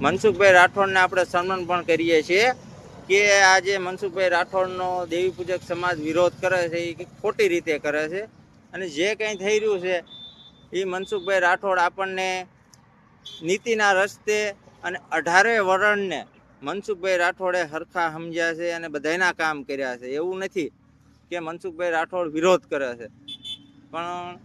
મનસુખભાઈ રાઠોડને આપણે સન્માન પણ કરીએ છીએ કે આજે મનસુખભાઈ રાઠોડનો દેવી પૂજક સમાજ વિરોધ કરે છે, એ ખોટી રીતે કરે છે. અને જે કંઈ થઈ રહ્યું છે, એ મનસુખભાઈ રાઠોડ આપણને નીતિના રસ્તે અને અઢારે વરણને મનસુખભાઈ રાઠોડે હરખા સમજ્યા છે અને બધાયના કામ કર્યા છે. એવું નથી કે મનસુખભાઈ રાઠોડ વિરોધ કરે છે. પણ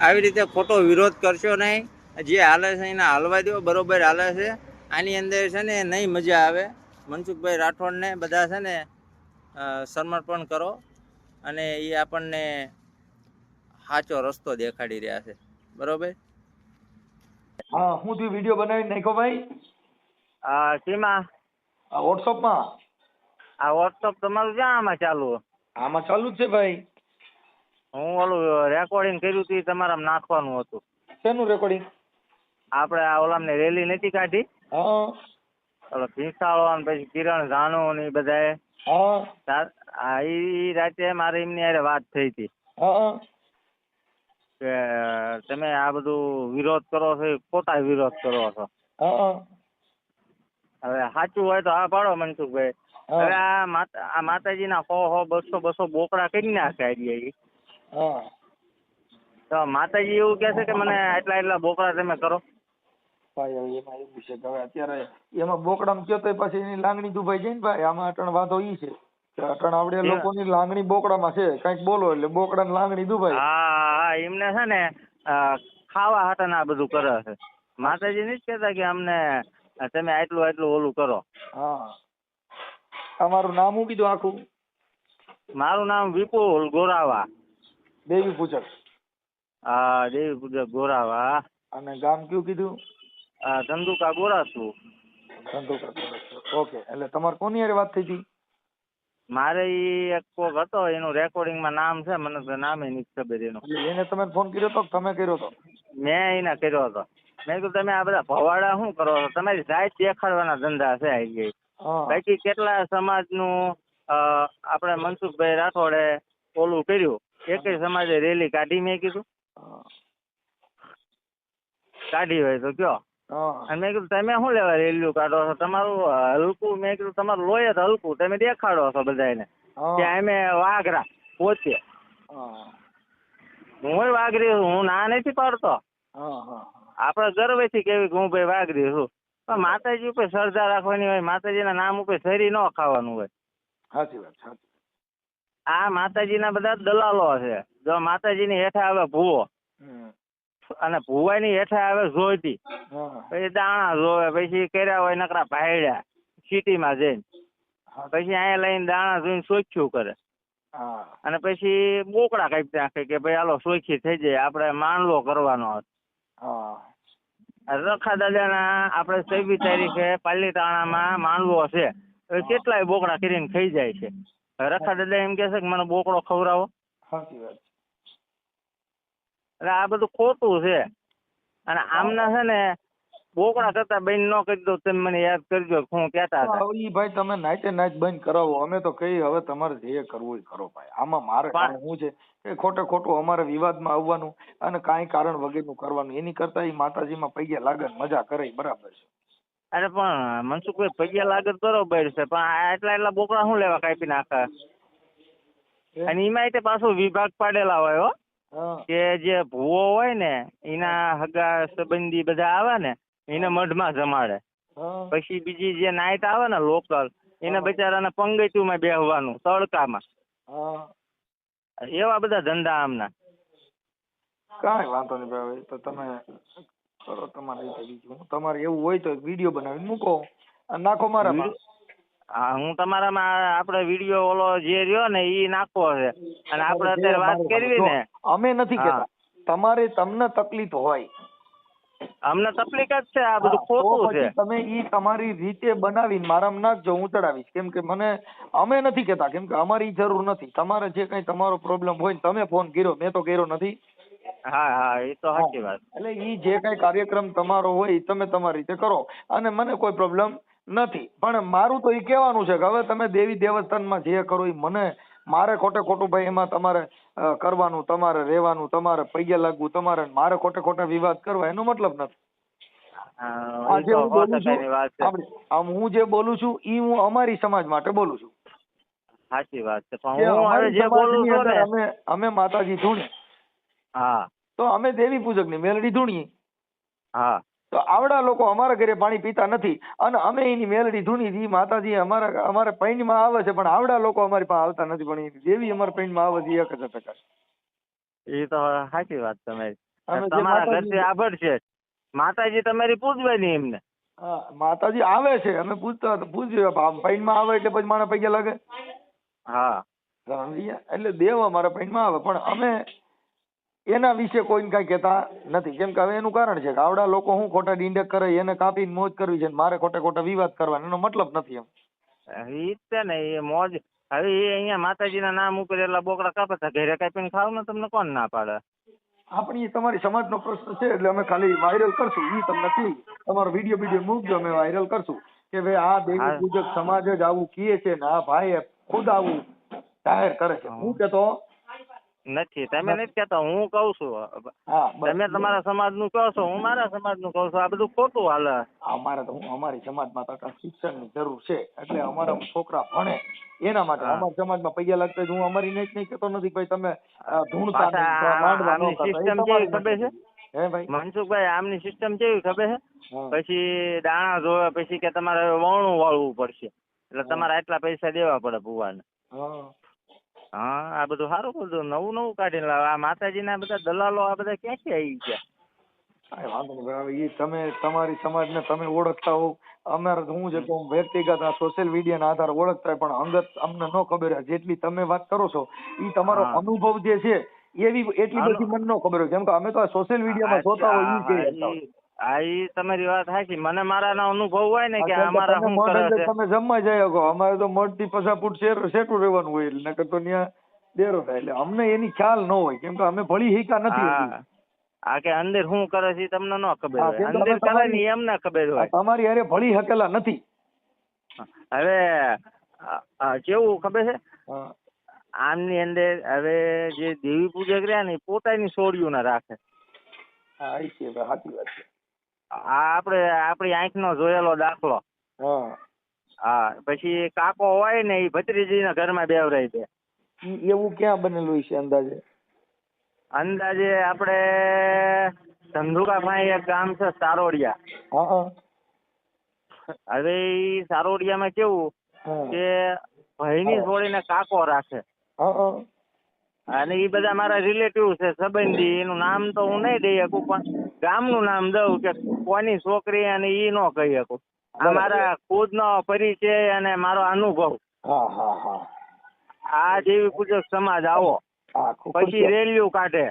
આવી રીતે ખોટો વિરોધ કરશો નહીં. જે હાલે છે એને હાલવા દો બરોબર હાલે છે. આની અંદર છે ને નહીં મજા આવે. મનસુખભાઈ રાઠોડને બધા છે ને સમર્પણ કરો અને એ આપણને સાચો રસ્તો દેખાડી રહ્યા છે. બરોબર? હા હું થી વીડિયો બનાવી નાખ્યો ભાઈ? સીમા આ વોટ્સઅપમાં આ વોટ્સઅપ તમારું ક્યાં આમાં ચાલુ? આમાં ચાલુ જ છે ભાઈ. હું ઓલું રેકોર્ડિંગ કર્યું હતું તમારા નાખવાનું હતું. શેનું રેકોર્ડિંગ આપણે આ ઓલામને રેલી નથી કાઢી. હા. ઓલો ભીસાળો ને પછી કિરણ જાણો ને એ બધાએ. હા. ઈ રાતે મારે એમની હારે વાત થઈ હતી. હા. કે તમે આ બધું વિરોધ કરો છો એ ખોટા વિરોધ કરો છો. હવે સાચું હોય તો હા પાડો મનસુખભાઈ. હવે આ માતા આ માતાજીના સો સો બસો બસો બોકડા કરી નાખે આઈડિયા. તો માતાજી એવું કહે છે કે મને આટલા એટલા બોકડા તમે કરો. ભાઈ હવે એમાં એવું છે કે હવે અત્યારે એમાં બોકડામાં કયો તો પછી એની લાંગણી દુભાઈ જાય ને ભાઈ. આમાં અટણ વાંધો ઈ છે કે અટણ આપડે લોકોની લાંગણી બોકડામાં છે કંઈક બોલો એટલે બોકડાની લાંગણી દુભાઈ હા હા એમને છે ને ખાવા હાટન આ બધું કરે છે. માતાજી નથી કહેતા કે અમને તમે આટલું આટલું ઓલું કરો. હા. તમારું નામ હું કીધું આખું? મારું નામ વિપુલ ગોરાવા. દેવી પૂજક. હા દેવી પૂજક ગોરાવા. અને ગામ કયું કીધું? ધંધુકા ગોરાસુ ધંધુકા ઓકે એટલે તમારે કોની હારે વાત થઈ હતી? મારે ઈ એક કોક હતો એનું રેકોર્ડિંગમાં નામ છે મને તો નામે નથી ખબર એનું. એને તમે ફોન કર્યો તો તમે કર્યો તો? મેં એને કર્યો હતો. મેં કીધું તમે આ બધા ભવાડા શું કરો છો? તમારી જાત દેખાડવાના ધંધા છે આ ઈ. બાકી કેટલા સમાજનું આપણે મનસુખભાઈ રાઠોડે ઓલું કર્યું. એક સમાજે રેલી કાઢી મેં કીધું. કાઢી હોય તો કયો? અને મેં કીધું તમે શું લેવા રેલ્યુ કાઢો છો? તમારું હલકું? મેં કીધું તમારું લોહી જ હલકું. તમે દેખાડો છો બધાને કે અમે વાઘરા પોતે હું. વાઘરી હું ના નથી પાડતો. આપણે ગર્વથી કેવી કે હું ભાઈ વાઘરી છું. પણ માતાજી ઉપર શ્રદ્ધા રાખવાની હોય માતાજીના નામ ઉપર શરી ન ખાવાનું હોય. સાચી વાત સાચી આ માતાજીના બધા દલાલો છે. જો માતાજીની હેઠા આવે ભૂવો. અને ભૂવાની હેઠે આવે જોઈતી. પછી દાણા જોવે પછી કર્યા હોય નકરા ભાયડ્યા સિટીમાં જઈને. હા. પછી અહીંયા લઈને દાણા જોઈને સોચ્યું કરે. અને પછી બોકડા કાપી નાખે કે ભાઈ હાલો સોખી થઈ જાય આપણે માંડવો કરવાનો હા. રખા દાદાના આપણે છવ્વીસ તારીખે પાલીતાણામાં માંડવો છે. કેટલાય બોકડા કરીને ખાઈ જાય છે. રખા દાદા એમ કે છે કે મને બોકડો ખવડાવો. સાચી વાત એટલે આ બધું ખોટું છે. અને આમના છે ને બોકડા કરતા બંધ ન કરી દો તમે મને યાદ કરજો હું કહેતા હતા. ઈ ભાઈ તમે નાઈટે નાઈટ બંધ કરાવો. અમે તો કઈ હવે તમારે જે કરવું એ કરો ભાઈ. આમાં મારે શું છે કે ખોટે ખોટું અમારે વિવાદમાં આવવાનું અને કાંઈ કારણ વગરનું કરવાનું. એની કરતા એ માતાજીમાં પૈયા લાગે મજા કરે બરાબર છે. અરે પણ મનસુખભાઈ પૈયા લાગત બરોબર છે. પણ આ એટલા એટલા બોકડા શું લેવા કાપી નાખે? અને એમાં પાછું વિભાગ પાડેલા હોય હા. કે જે ભૂવો હોય ને એના હગા સંબંધી બધા આવે ને એને મઢમાં જમાડે. પછી બીજી જે નાઈટ આવે ને લોકલ એને બિચારાને બચારાને માં બેહવાનું તડકામાં. એવા બધા ધંધા આમના. કાંઈ વાંધો નહીં ભાઈ તો તમે કરો તમારી રીતે બીજું. તમારે એવું હોય તો વીડિયો બનાવીને મૂકો. અને નાખો મારામાં. હા હું તમારામાં આપણે વીડિયો ઓલો જે રહ્યો ને એ નાખવો છે. અને આપણે અત્યારે વાત કરવી ને અમે નથી કેતા કહેતા. તમારે તમને તકલીફ હોય. અમને તકલીફ જ છે આ બધું ખોટું છે. તમે ઈ તમારી રીતે બનાવીને મારામાં નાખજો હું ચડાવીશ કેમ કે મને અમે નથી કહેતા કેમ કે અમારી જરૂર નથી. તમારે જે કઈ તમારો પ્રોબ્લેમ હોય ને તમે ફોન કર્યો મેં તો કર્યો નથી. હા હા એ તો સાચી વાત. એટલે ઈ જે કઈ કાર્યક્રમ તમારો હોય એ તમે તમારી રીતે કરો. અને મને કોઈ પ્રોબ્લેમ નથી. પણ મારું તો એ કહેવાનું છે કે હવે તમે દેવી દેવસ્થાનમાં જે કરો એ મને મારે ખોટે ખોટું ભાઈ એમાં તમારે કરવાનું તમારે રહેવાનું તમારે પૈયા લાગવું તમારે મારે ખોટે ખોટા વિવાદ કરવા એનો મતલબ નથી. આમ હું જે બોલું છું ઈ હું અમારી સમાજ માટે બોલું છું. સાચી વાત છે. પણ હું હવે જે બોલું છું ને અમે અમે માતાજી ધૂણી હા. તો અમે દેવી પૂજકની મેલડી ધૂણીએ. હા. તો આવડા લોકો અમારા ઘરે પાણી પીતા નથી. અને અમે એની મેલડી ધૂની ઈ માતાજી અમારા અમારા પૈણમાં આવે છે પણ આવડા લોકો અમારી પાસે આવતા નથી પણ દેવી અમારા પૈણમાં આવે છે એક હજાર ટકા એ તો સાચી વાત તમારી. જે તમારા ઘરથી આભર છે. માતાજી તમારી પૂજવાની એમને. હા માતાજી આવે છે અમે પૂછતા પૂછ્યું આમ પૈણમાં આવે એટલે પછી મારા પૈયા લાગે. હા. એટલે દેવ અમારા પૈણમાં આવે પણ અમે એના વિશે કોઈને કાંઈ કહેતા નથી. કેમ કે હવે એનું કારણ છે કે આવડા લોકો હું ખોટા ડીંડક કરે એને કાપીને મોજ કરવી છે ને મારે ખોટે ખોટા વિવાદ કરવાનો. એનો મતલબ નથી એમ. ઈ છે ને એ મોજ. હવે એ અહીંયા માતાજીના નામ ઉપર એટલા બોકડા કાપે છે ઘરે કાપીને ખાવ ને તમને કોણ ના પાડે? આપણી તમારી સમાજનો પ્રશ્ન છે એટલે અમે ખાલી વાયરલ કરશું. એ તમને કહી તમારો વીડિયો વીડિયો મૂકજો અમે વાયરલ કરશું. કે ભાઈ આ દેવી પૂજક સમાજ જ આવું કીએ છે ને આ ભાઈ ખુદ આવું જાહેર કરે છે. હું. કેતો નથી. તમે નથી કહેતા હું કહું છું. તમે તમારા સમાજનું કહો છો હું મારા સમાજનું કહું છું. આ બધું ખોટું હાલે. અમારે તો અમારી સમાજમાં તો શિક્ષણની જરૂર છે. એટલે અમારા છોકરા ભણે. એના માટે. અમારા સમાજમાં પૈયા લાગતા હું અમારી નેટ નહીં કહેતો નથી. ભાઈ તમે ધૂણતા ને ન સિસ્ટમ કેવી ખબર છે. મનસુખભાઈ આમની સિસ્ટમ કેવી ખબર છે? પછી દાણા જોવે પછી કે તમારે વણું વાળવું પડશે. એટલે તમારે આટલા પૈસા દેવા પડે ભુવાને. હા આ બધું સારું બધું. નવું નવું કાઢીને લાવે. આ માતાજીના બધા દલાલો આ બધા ક્યાંથી આવી ગયા? કાંઈ વાંધો નહીં બરાબર એ તમે તમારી સમાજને તમે ઓળખતા હો અમારે તો હું છે તો વ્યક્તિગત આ સોશિયલ મીડિયાના આધારે ઓળખતા પણ અંગત અમને ન ખબર જેટલી તમે વાત કરો છો એ તમારો અનુભવ જે છે એવી એટલી બધી મને ન ખબર હોય. કેમ કે અમે તો આ સોશિયલ મીડિયામાં જોતા હોય કહીએ હા, એ તમારી વાત સાચી મને મારાનો અનુભવ હોય ને કે અમારા શું કરે છે? તમે જમવા જાય શકો અમારે તો મોટી પચાસ ફૂટ સેટું રહેવાનું હોય એટલે નકર તો ત્યાં ડેરો થાય. એટલે અમને એની ખ્યાલ ન હોય. કેમ કે અમે ભળી હિકા નથી આ કે અંદર શું કરે છે તમને ન ખબર હોય. અંદર કરે ને ઈ એમને ખબર હોય. તમારી હારે ભળી હકેલા નથી. હવે કેવું ખબર છે? આમની અંદર હવે જે દેવી પૂજક રહ્યા ને પોતાની સોડિયું ના રાખે. હા એ છે સાચી વાત છે. આપણે આપણી આંખનો જોયેલો દાખલો. હા. પછી કાકો હોય ને એ ભત્રીજીના ઘરમાં બેવરાય છે. એવું ક્યાં બનેલું છે અંદાજે? અંદાજે આપણે ધંધુકા ભાઈ એક ગામ છે સારોડિયા. હવે ઈ સારોડિયામાં કેવું ભાઈ કે ભાઈની છોડીને કાકો રાખે. અને એ બધા મારા રિલેટિવ છે સંબંધી. એનું નામ તો હું નહીં દઈ શકું પણ ગામનું નામ દઉં કે કોની છોકરી અને એ ન કહી શકું. આ ખુદ મારા ખુદનો પરિચય અને મારો અનુભવ. આ દેવી પૂજક સમાજ આવો. પછી રેલ્યુ કાઢે.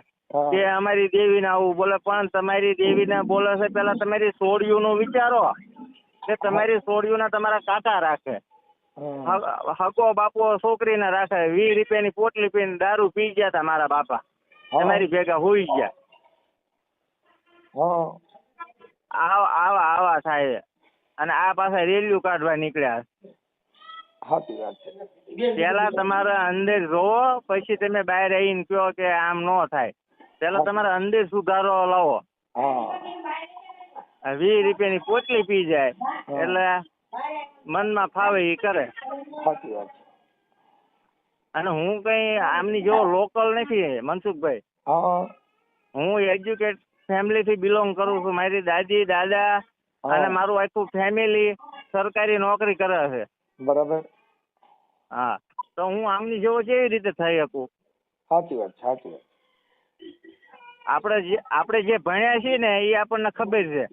કે અમારી દેવીને આવું બોલે પણ તમારી દેવીને બોલે છે પેલા તમારી સોડિયુંનું વિચારો. કે તમારી સોડિયુંના તમારા કાકા રાખે. હા. હ- હગો બાપો છોકરીને રાખે વીસ રૂપિયાની પોટલી પીને દારૂ પી ગયા તા મારા બાપા. તમારી ભેગા હોઈ ગયા. આવા આવા આવા થાય. અને આ પાછા રેલ્યુ કાઢવા નીકળ્યા. પેલા તમારે અંદર જોવો પછી તમે બહાર આવીને કહો કે આમ ન થાય. પેલા તમારે અંદર સુધારો લાવો. વીસ વીસ રૂપિયાની પોટલી પી જાય. એટલે મનમાં ફાવે એ કરે. સાચી વાત છે. અને હું કઈ આમની જેવો લોકલ નથી મનસુખભાઈ. હું. એજ્યુકેટ ફેમિલી થી બિલોંગ કરું છું. મારી દાદી દાદા અને મારું આખું ફેમિલી સરકારી નોકરી કરે છે. બરાબર. હા. તો હું આમની જેવો કેવી રીતે થઈ શકું? સાચી વાત સાચી વાત. આપણે જે આપણે જે ભણ્યા છીએ ને એ આપણને ખબર છે.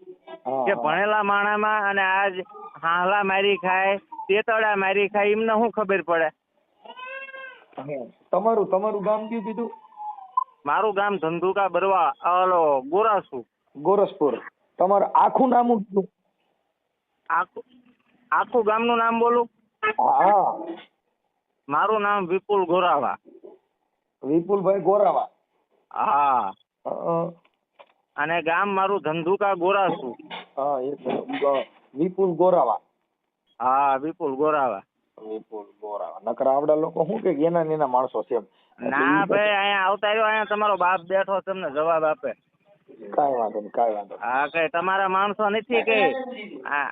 કે ભણેલા માણામાં અને આજ હાહલા મારી ખાય તેતડા મારી ખાય એમને શું ખબર પડે? તમારું તમારું ગામ કયું કીધું? મારું ગામ ધંધુકા બરવા ઓલો ગોરાસુ. ગોરસપુર. તમારું આખું નામ કીધું? આખું આખું ગામનું નામ બોલું? હા. મારું નામ વિપુલ ગોરાવા. વિપુલભાઈ ગોરાવા. હા, અને ગામ મારું ધંધુકા ગોરાસુ હા વિપુલ ગોરાવા. હા વિપુલ ગોરાવા. વિપુલ ગોરાવા. નકર આવડા લોકો શું કે એના એના માણસો છે ના ભાઈ અહીંયા આવતા રહ્યો અહીંયા તમારો બાપ બેઠો તમને જવાબ આપે. કઈ વાંધો નહીં કઈ વાંધો હા કઈ તમારા માણસો નથી કે? હા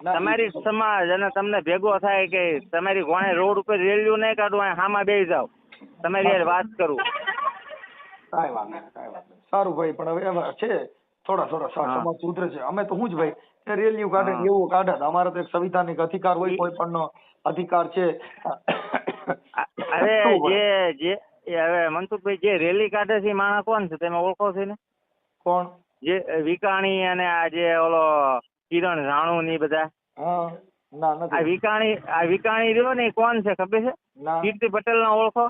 તમારી સમાજ અને તમને ભેગો થાય કે તમારી કોણે રોડ ઉપર રેલ્યું નહીં કાઢું અહીંયા હામાં બેસી જાવ તમારી વાત કરું. કાંઈ વાંધો નહીં. સારું ભાઈ પણ હવે એમાં છે થોડા થોડા. સમાજ સુધરે છે. અમે તો હું જ ભાઈ રેલીઓ કાઢે એવું કાઢે. અમારે તો એક સંવિધાનિક અધિકાર હોય કોઈ પણ અધિકાર છે. અરે જે જે હવે મનસુખભાઈ જે રેલી કાઢે છે માણસ કોણ છે? તમે ઓળખો છો ને? કોણ? જે વિકાણી અને આ જે ઓલો કિરણ રાણુ ની બધા. આ વિકાણી આ વિકાણી રહ્યો ને એ કોણ છે ખબર છે? કીર્તિ પટેલ ના ઓળખો.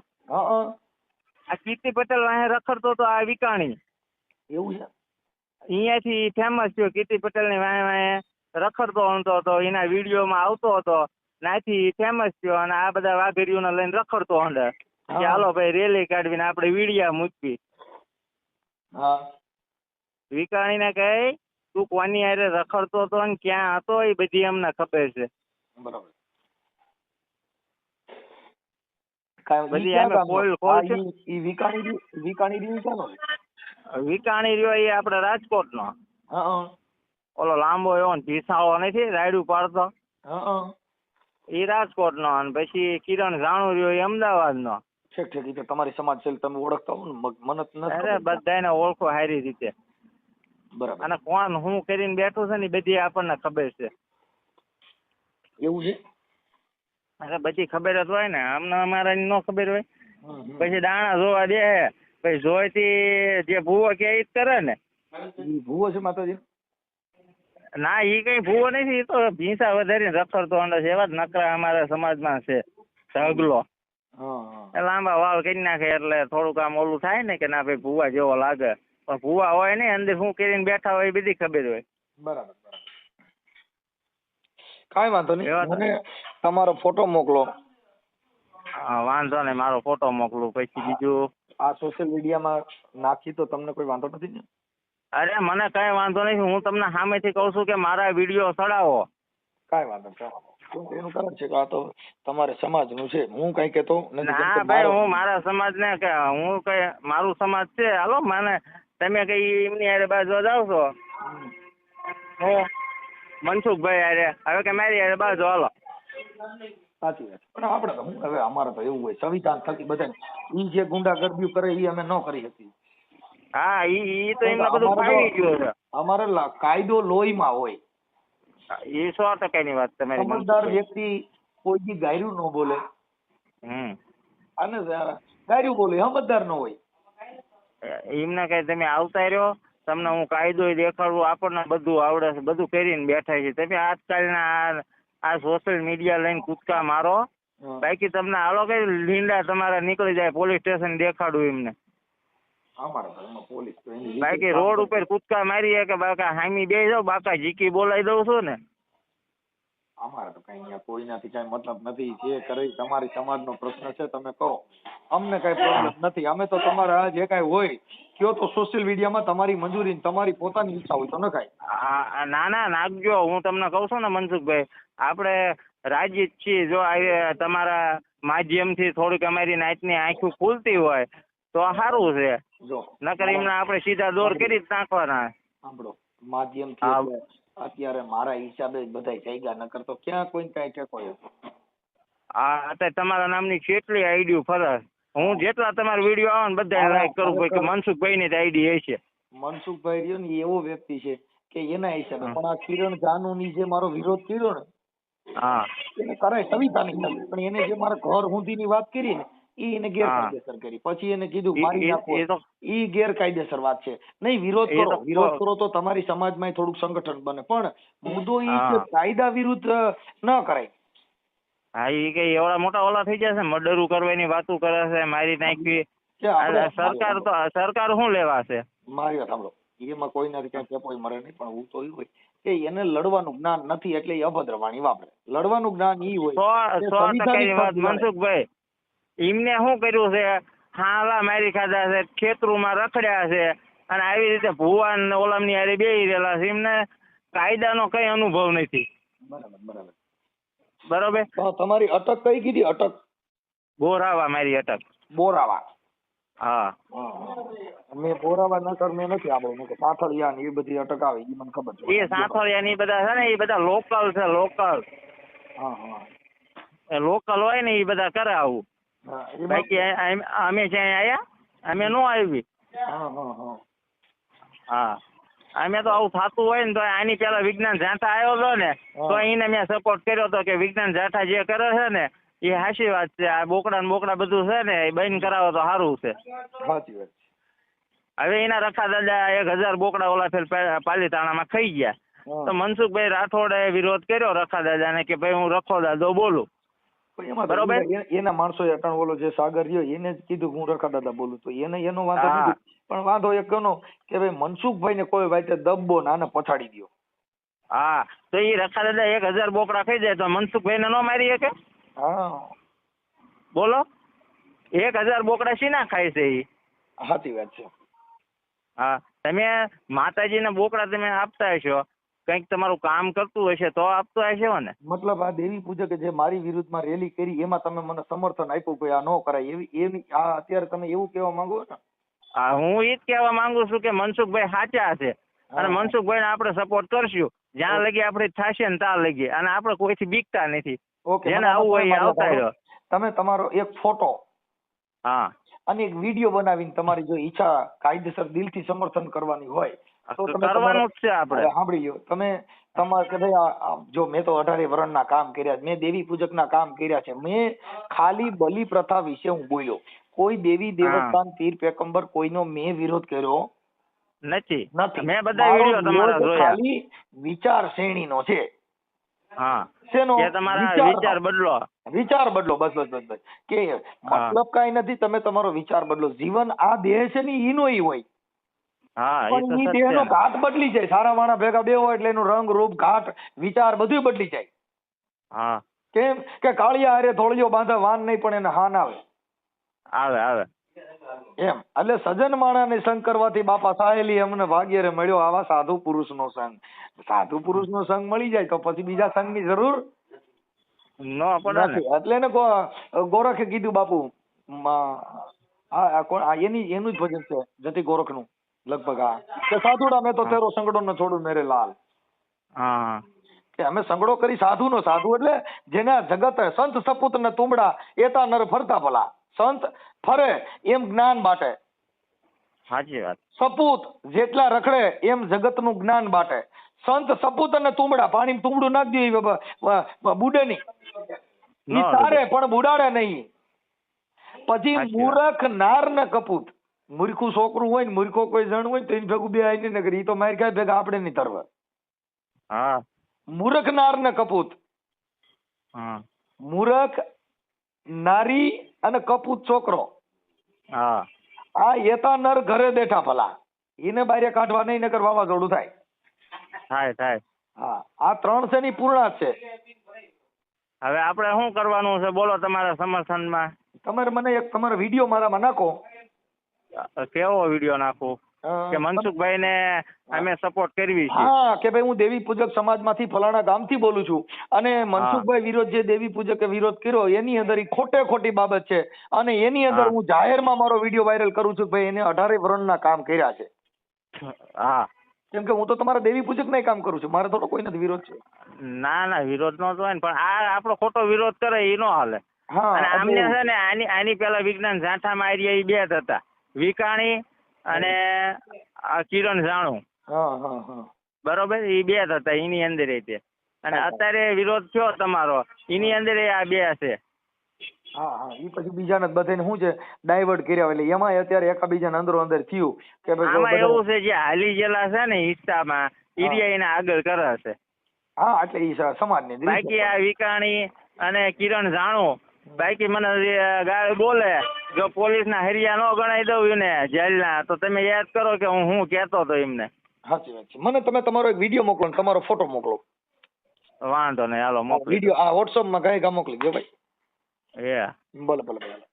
આ કીર્તિ પટેલ અહીંયા રખડતો તો આ વિકાણી. એવું છે? અહીંયાથી ફેમસ થયો. કીર્તિ પટેલની વાંહે વાંહે રખડતો હતો તો એના વિડીયોમાં આવતો હતો નાથી ફેમસ થયો અને આ બધા વાઘરીઓને લઈને રખડતો કે હાલો ભાઈ રેલી કાઢવીને આપણે વીડિયા મૂકવી. હા. વિકાણીને કહે તું કોની હારે રખડતો હતો ને ક્યાં હતો એ બધી અમને ખબર છે. બરાબર કાંઈ બધી? કોલ- કોલ છે? ઈ- વિકાણી વિકાણી રહ્યું ક્યાંનો વિકાણી રહ્યો એ આપણે રાજકોટનો. હા. ઓલો લાંબો એવો ને ભીસાળો નથી રાયડું પાડતો. હા. એ રાજકોટનો અને પછી કિરણ જાણુ રહ્યો એ અમદાવાદનો. ઠીક ઠીક. ઈ તમારી સમાજ છે તમે ઓળખતા હો ને મને નથી અરે બધાને ઓળખો સારી રીતે. બરાબર. અને કોણ હું કરીને બેઠું છે ને બધી આપણને ખબર છે. એવું છે? અરે બધી ખબર જ હોય ને અમને અમારે ન ખબર હોય. પછી દાણા જોવા દે. પછી જોઈતી જે ભૂવો કે જ કરે ને. ભૂવો છે માતાજી? ના ઈ કઈ ભૂવો નથી તો ભીંસા વધારીને રખડતો અંડો છે. એવા જ નકરા અમારા સમાજમાં છે ઢગલો. એ લાંબા વાળ કરી નાખે એટલે થોડુંક આમ ઓલું થાય ને કે ના ભાઈ ભૂવા જેવો લાગે. પણ ભૂવા હોય ને અંદર શું કરીને બેઠા હોય એ બધી ખબર હોય. બરાબર બરાબર. કાંઈ વાંધો નહીં. તમારો ફોટો મોકલો. વાંધો નહીં મારો ફોટો મોકલું પછી બીજું? આ સોશિયલ મીડિયામાં નાખી તો તમને કોઈ વાંધો નથી ને? અરે મને કઈ વાંધો નહીં હું તમને સામેથી કહું છું કે મારા વીડિયો ચડાવો. કાંઈ વાંધો નહીં એનું કારણ છે કે આ તો તમારે સમાજનું છે હું કઈ કેતો નથી કેમ ભાઈ હું મારા સમાજને કે હું કઈ મારું સમાજ છે હાલો મને તમે કઈ એમની હારે બાજુ જાવ છો? હું? મનસુખભાઈ હારે હવે કે મારી હારે બાજુ હાલો. સાચી વાત. પણ આપણે તો શું હવે અમારે તો એવું હોય સંવિધાન થકી બધા ઈ જે ગુંડાગર્દીઓ કરે એ અમે ન કરી હતી હા ઈ ઈ તો એમને બધું ફાવી ગયું છે. અમારે કાયદો લોહીમાં હોય. એ સો ટકાની વાત તમારી સમજદાર વ્યક્તિ કોઈ બી ગાયરું ન બોલે. હમ. અને ગાયરું બોલે સમજદાર ન હોય. એમને કઈ તમે આવતા રહ્યો તમને હું કાયદો દેખાડું આપણને બધું આવડે છે બધું કરીને બેઠા છે. તમે આજકાલના આ- સોશિયલ મીડિયા લઈને કૂદકા મારો. બાકી તમને હાલો કે લીંડા તમારા નીકળી જાય પોલીસ સ્ટેશન દેખાડું એમને. બાકી રોડ. ઉપર કૂદકા મારીએ કે બાકા હામી બે જાવ બાકા જીકી બોલાવી દઉં છું ને. અમારે તો કઈ અહીંયા કોઈનાથી કઈ મતલબ નથી. જે કરે ઈ તમારી સમાજનો પ્રશ્ન છે તમે કરો. અમને કઈ પ્રોબ્લેમ નથી. અમે તો તમારા જે કઈ હોય કયો તો સોશિયલ મીડિયામાં તમારી મંજૂરી ને તમારી પોતાની ઈચ્છા હોય તો નખાય ના ના નાખજો હું તમને કહું છું ને મનસુખભાઈ આપણે રાજી છીએ. જો તમારા માધ્યમથી થોડીક અમારી નાચની આંખો ખુલતી હોય તો સારું છે. જો. નકર એમને આપણે સીધા દોર કરી જ નાખવાના. સાંભળો. માધ્યમથી અત્યારે મારા હિસાબે જ બધાય જાગ્યા નકર તો ક્યાં કોઈ કઈ ટેકો આ અત્યારે તમારા નામની કેટલી આઈડીઓ ફરસ હું જેટલા તમારા વીડિયો આવે ને બધા લાઈક કરું ભાઈ કે મનસુખભાઈ ની આઈડી છે. મનસુખભાઈ રહ્યો ને એવો વ્યક્તિ છે કે એના હિસાબે. પણ આ કિરણ જાનુની જે મારો વિરોધ કર્યો ને હા. એને કરાય સવિતા ની પણ એને જે મારા ઘર હુંધીની વાત કરી ને ઈ એને ગેરકાયદેસર કરી. પછી એને કીધું મારી ઈ- નાખો. એ ઈ ગેરકાયદેસર વાત છે. નહીં વિરોધ કરો. વિરોધ કરો તો તમારી સમાજમાં થોડુંક સંગઠન બને. પણ મુદ્દો ઈ કે કાયદા વિરુદ્ધ ન કરાય. હા એ કઈ એવડા મોટા ઓલા થઈ જશે મર્ડરો કરવાની વાતો કરે છે મારી નાખવી. કે સરકાર તો સરકાર શું લેવા છે મારી વાત સાંભળો. એમાં કોઈનાથી ક્યાંય કોઈ મરે નહીં પણ હું તો એ હોય. કે એને લડવાનું જ્ઞાન નથી એટલે એ અભદ્ર વાણી વાપરે. લડવાનું જ્ઞાન ઈ હોય. સો ટકાની વાત મનસુખભાઈ એમને શું કર્યું છે? હાલા મારી ખાધા છે ખેતરુમાં રખડ્યા છે અને આવી રીતે ભુવાન ને ઓલામની હારે બેહી રહેલા છે. એમને કાયદાનો કઈ અનુભવ નથી. બરાબર બરાબર. બરોબર? તમારી અટક કઈ કીધી? અટક? બોરાવા મારી અટક. બોરાવા. હા. મેં બોરાવા નકર મેં નથી ને એ બધી અટક આવે મને ખબર છે. એ સાંથોળિયા ને ઈ બધા છે ને એ બધા લોકલ છે લોકલ. હા હા. એ લોકલ હોય ને એ બધા કરે આવું. બાકી અમે જ્યાં આયા અમે નો આવી હા અમે તો આવું થતું હોય ને તો આની પેલા વિજ્ઞાન જાઠા આવ્યો હતો ને તો. એને મેં સપોર્ટ કર્યો હતો કે વિજ્ઞાન જાઠા જે કરે છે ને એ હાસી વાત છે. આ બોકડા ને બોકડા બધું છે ને એ બંધ કરાવો તો સારું છે. હવે એના રખા દાદા એક હજાર બોકડા ઓલા ફેર પાલીતાણા પાલીતાણામાં ખાઈ ગયા. તો મનસુખભાઈ રાઠોડે વિરોધ કર્યો રખા દાદાને કે ભાઈ હું રખો દાદો બોલું. બરોબર. એના માણસો અટણ ઓલો જે સાગર રહ્યો એને જ કીધું હું રખા દાદા બોલું તો એને એનો વાંધો નથી. પણ વાંધો એક એનો કે ભાઈ મનસુખભાઈ ને કોઈ વાતે દબ્બો નાને પછાડી દ્યો. હા. તો એ રખા દાદા એક હજાર બોકડા ખાઈ જાય તો મનસુખભાઈ ને ન મારી શકે? હા. બોલો. એક હજાર બોકડા શીના ખાય છે એ સાચી વાત છે. હા. તમે માતાજીને બોકડા તમે આપતા હશો. કંઈક તમારું કામ કરતું હશે તો આપતો હશે ને મતલબ આ દેવી પૂજકે જે મારી વિરુદ્ધમાં રેલી કરી એમાં તમે મને સમર્થન આપ્યું કે આ ન કરાય. એવી એવી આ અત્યારે તમે એવું કહેવા માંગો ને હા હું એ જ કહેવા માંગુ છું કે મનસુખભાઈ સાચા છે. અને મનસુખભાઈ ને આપણે સપોર્ટ કરશું. જ્યાં લગી આપણે થશે ને ત્યાં લગી. અને આપણે કોઈથી બીકતા નથી. ઓકે જેને આવું હોય આવતા તમે તમારો એક ફોટો હા. અને એક વીડિયો બનાવીને તમારી જો ઈચ્છા કાયદેસર દિલથી સમર્થન કરવાની હોય તો તમે કરવાનું જ છે આપણે. સાંભળી લ્યો. તમે તમારે કે ભાઈ આ- આ જો મેં તો અઢારે વર્ણના કામ કર્યા મેં દેવી પૂજકના કામ કર્યા છે. મેં ખાલી બલિ પ્રથા વિશે હું બોલ્યો. કોઈ દેવી દેવસ્થાન પીર પેકંબર કોઈનો મેં વિરોધ કર્યો નથી. નથી. મેં બધા મારો તમારા જોયા. ખાલી વિચાર શ્રેણીનો છે. હા. શેનો? તમારા વિચાર બદલો. વિચાર બદલો. બસ બસ બસ બસ. કે. મતલબ કાંઈ નથી. તમે તમારો વિચાર બદલો. જીવન આ દેહ છે ને ઈનો ઈ હોય. હા એ તો સત્ય. દેહનો ઘાટ બદલી જાય. સારા માણસ ભેગા બે હોય એટલે એનું રંગ રૂપ ઘાટ વિચાર બધું બદલી જાય. હા. કેમ કે કાળિયા હારે ધોળિયો બાંધે વાન નહીં પણ એને હાન આવે. આવે આવે. એમ. એટલે સજન માણાને સંગ કરવાથી બાપા સાહેલી અમને ભાગ્યરે મળ્યો આવા સાધુ પુરુષનો સંગ. સાધુ પુરુષનો સંગ મળી જાય તો પછી બીજા સંગની જરૂર ન પડે નથી. એટલે એને ગોરખે કીધું બાપુ એની એનું જ ભજન છે જતી ગોરખનું. લગભગ આ. કે સાધુડા મેં તો તેરો સંગડો ન છોડું મેરે લાલ. હા. કે અમે સંગડો કરી સાધુ નો સાધુ એટલે જેના જગત સંત સપૂત ને તુંબડા એતા નર ફરતા ભલા. સંત ફરે એમ જ્ઞાન માટે સાચી વાત. સપૂત જેટલા રખડે એમ જગતનું જ્ઞાન માટે સંત સપૂત અને તુંબડા પાણી તુંબડું નાખી દે બુડે નહીં. ઈ ન તારે પણ બુડાડે નહીં. પછી મૂરખ નાર ને કપૂત. મૂર્ખું છોકરું હોય ને મૂર્ખો કોઈ જણ હોય ને તો એની ભેગું બે આઈ ને કરી. ઈ તો મારી ખાય ભેગા આપણે નહીં તરવા. હા. મૂરખ નાર ને કપૂત. હા. મૂરખ નારી અને કપૂત છોકરો. હા. આ એતા નર ઘરે બેઠા ભલા. એને બારે કાઢવા નહીં નકર વાવાઝોડું થાય. થાય થાય. હા. આ ત્રણ છે ની પૂર્ણા છે? હવે આપણે શું કરવાનું છે? બોલો તમારા સમર્થનમાં. તમારે મને એક તમારો વીડિયો મારામાં નાખો. કેવો વીડિયો નાખું? કે મનસુખભાઈ ને અમે સપોર્ટ કરવી છે. હા કે ભાઈ હું દેવી પૂજક સમાજમાંથી ફલાણા ગામથી બોલું છું. અને મનસુખભાઈ વિરોધ જે દેવી પૂજકે વિરોધ કર્યો એની અંદર ઈ ખોટે ખોટી બાબત છે. અને એની અંદર હા. જાહેરમાં મારો વીડિયો વાયરલ કરું છું ભાઈ એને અઢારે વર્ણના કામ કર્યા છે. હા. કેમ કે હું તો તમારા દેવી પૂજક કામ કરું છું. મારે થોડો કોઈ નથી વિરોધ છે. ના ના વિરોધ નો હોય પણ આ આપણો ખોટો વિરોધ કરે એ નો હાલે. હા અને આમને છે ને આની આની પેલા વિજ્ઞાન ઝાંઠામાં આર્યા એ બે જ હતા. વિકાણી અને કિરણ જાણું બરોબર? એ બે હતા એની અંદર તે. અને અત્યારે વિરોધ થયો તમારો? એની અંદર આ બે છે હા હા. એ પછી બીજાને બધાને શું છે? ડાયવર્ટ કર્યા એટલે એમાં અત્યારે એકાબીજાને અંદરો અંદર થયું કે આમાં એવું છે જે હાલી ગયેલા છે ને હિસ્સામાં ઈરિયા એને આગળ કરે છે હા એટલે એ સમાજની બાકી આ વિકાણી અને કિરણ જાણું બાકી મને ગાળ બોલે જો પોલીસના હરિયા ન ગણાઈ દઉં એને જેલના તો તમે યાદ કરો કે હું હું કહેતો હતો એમને. સાચી વાત છે. મને તમે તમારો એક વીડિયો મોકલો ને તમારો ફોટો મોકલો. વાંધો નહીં હાલો મોકલી વીડિયો આ વોટ્સઅપમાં કઈ મોકલી દો ભાઈ. એ ભલે ભલે ભલે.